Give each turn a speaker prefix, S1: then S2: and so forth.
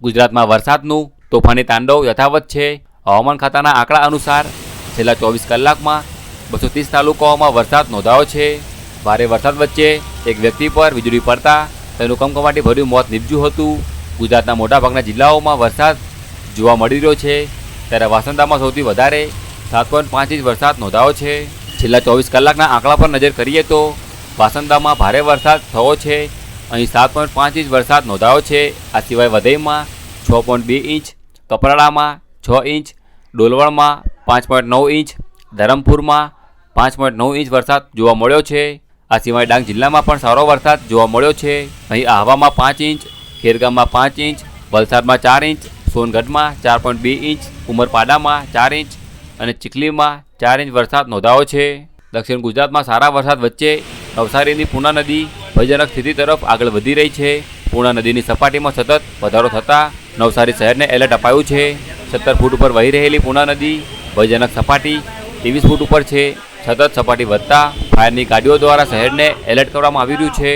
S1: ગુજરાતમાં વરસાદનું તોફાની તાંડવ યથાવત છે. હવામાન ખાતાના આંકડા અનુસાર છેલ્લા ચોવીસ કલાકમાં બસો ત્રીસ તાલુકાઓમાં વરસાદ નોંધાયો છે. ભારે વરસાદ વચ્ચે એક વ્યક્તિ પર વીજળી પડતા તેનું કમકમાટી ભર્યું મોત નીપજ્યું હતું. ગુજરાતના મોટાભાગના જિલ્લાઓમાં વરસાદ જોવા મળી રહ્યો છે. ત્યારે વાસંદામાં સૌથી વધારે સાત પોઈન્ટ પાંચ ઇંચ વરસાદ નોંધાયો છે. છેલ્લા ચોવીસ કલાકના આંકડા પર નજર કરીએ તો વાસંદામાં ભારે વરસાદ થયો છે. અહીં સાત પોઈન્ટ પાંચ ઇંચ વરસાદ નોંધાયો છે. આ સિવાય વધઈમાં છ પોઈન્ટ બે ઇંચ, કપરાડામાં છ ઇંચ ડોલવણમાં પાંચ પોઈન્ટ નવ ઇંચ, ધરમપુરમાં પાંચ પોઈન્ટ નવ ઇંચ વરસાદ જોવા મળ્યો છે. આ સિવાય ડાંગ જિલ્લામાં પણ સારો વરસાદ જોવા મળ્યો છે. અહીં આહવામાં પાંચ ઇંચ, ખેરગામમાં પાંચ ઇંચ, વલસાડમાં ચાર ઇંચ, સોનગઢમાં ચાર પોઈન્ટ બે ઇંચ, ઉમરપાડામાં ચાર ઇંચ અને ચીખલીમાં ચાર ઇંચ વરસાદ નોંધાયો છે. દક્ષિણ ગુજરાતમાં સારા વરસાદ વચ્ચે નવસારીની પૂના નદી ભયજનક સ્થિતિ તરફ આગળ વધી રહી છે. પૂર્ણા નદીની સપાટીમાં સતત વધારો થતાં નવસારી શહેરને એલર્ટ અપાયું છે. સત્તર ફૂટ ઉપર વહી રહેલી પૂર્ણા નદી ભયજનક સપાટી ત્રેવીસ ફૂટ ઉપર છે. સતત સપાટી વધતા ફાયરની ગાડીઓ દ્વારા શહેરને એલર્ટ કરવામાં આવી રહ્યું છે.